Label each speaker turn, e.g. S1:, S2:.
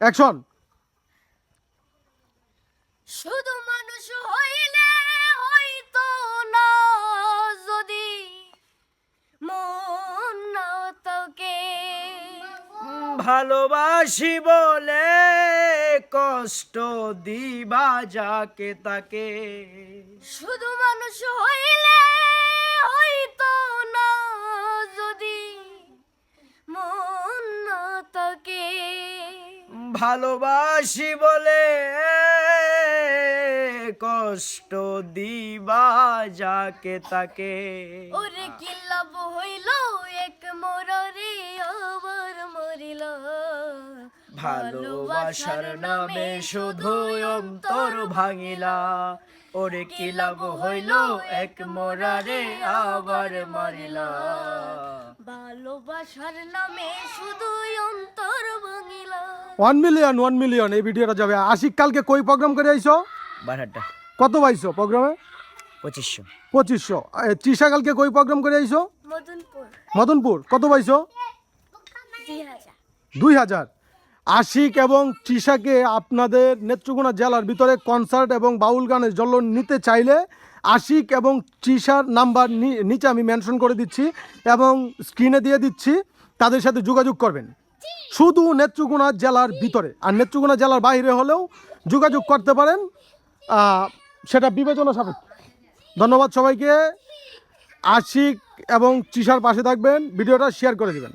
S1: Action
S2: শুধু মানুষ হইলে হয়তো না যদি মন না তোকে
S3: ভালোবাসি বলে কষ্ট দিবা যাকে তাকে।
S2: শুধু মানুষ হইলে
S3: ভালোবাসি বলে কষ্ট দিবা যাকে তাকে।
S2: ওরে কি লাভ হইল? এক মররে আবার মরিল।
S3: ভালোবাসার নামে শুধু অন্তর ভাঙিলা। ওরে কি লাভ হইল? এক মোরারে আবার মারিলা।
S2: ভালোবাসার নামে শুধু
S1: ওয়ান মিলিয়ন ওয়ান মিলিয়ন এই ভিডিওটা যাবে। আশিক কালকে কই প্রোগ্রাম করে আইছো?
S3: বারোটা
S1: কত পাইছো প্রোগ্রামে
S3: পঁচিশশো।
S1: পঁচিশশো। তৃষা কালকে কই প্রোগ্রাম করে আইছো?
S2: মদনপুর।
S1: মদনপুর। কত পাইছো?
S2: দুই হাজার।
S1: আশিক এবং তৃষাকে আপনাদের নেত্রকোনা জেলার ভিতরে কনসার্ট এবং বাউল গানের জন্য নিতে চাইলে আশিক এবং তৃষার নাম্বার নি- নিচে আমি মেনশন করে দিচ্ছি এবং স্ক্রিনে দিয়ে দিচ্ছি। তাদের সাথে যোগাযোগ করবেন। শুধু নেত্রকোনা জেলার ভিতরে। আর নেত্রকোনা জেলার বাইরে হলেও যোগাযোগ করতে পারেন সেটা বিবেচনা সাপেক্ষ। ধন্যবাদ সবাইকে। আশিক এবং চিসার পাশে থাকবেন, ভিডিওটা শেয়ার করে দেবেন।